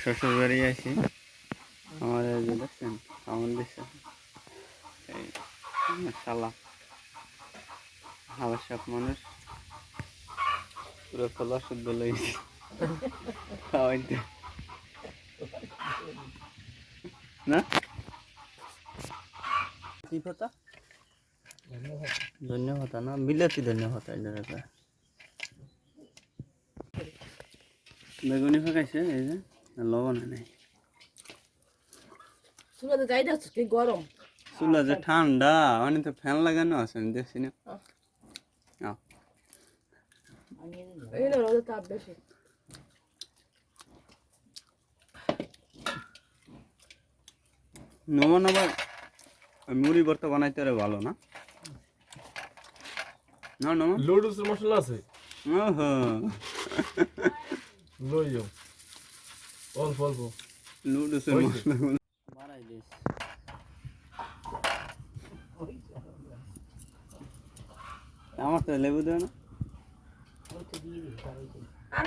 শ্বশুর বাড়ি আছি। আমার যে দেখছেন দিচ্ছে আমার শালা। আবশ্যক মানুষ। পুরো খোলা শুদ্ধ লেগেছে। না? কি পাতা ধন্যবাদ না? বিলাতি ধন্যবাদ এটার বেগুনি ফাঁকাইছে এই যে লবণ নেই। চুলাতে যাই যাচ্ছ কি গরম। চুলা যে ঠান্ডা মানে তো ফ্যান লাগানো আছে আমি দেখছি না। তাপ বেশি। নমন আবার মুড়ি ভর্তা বানাইতে আরে ভালো না। না নমন লুডুস মশলা আছে। ওহো। লইও অল্প অল্প মশলাগুলো বাড়াই দিস আমার তো লেবু দেয় না আর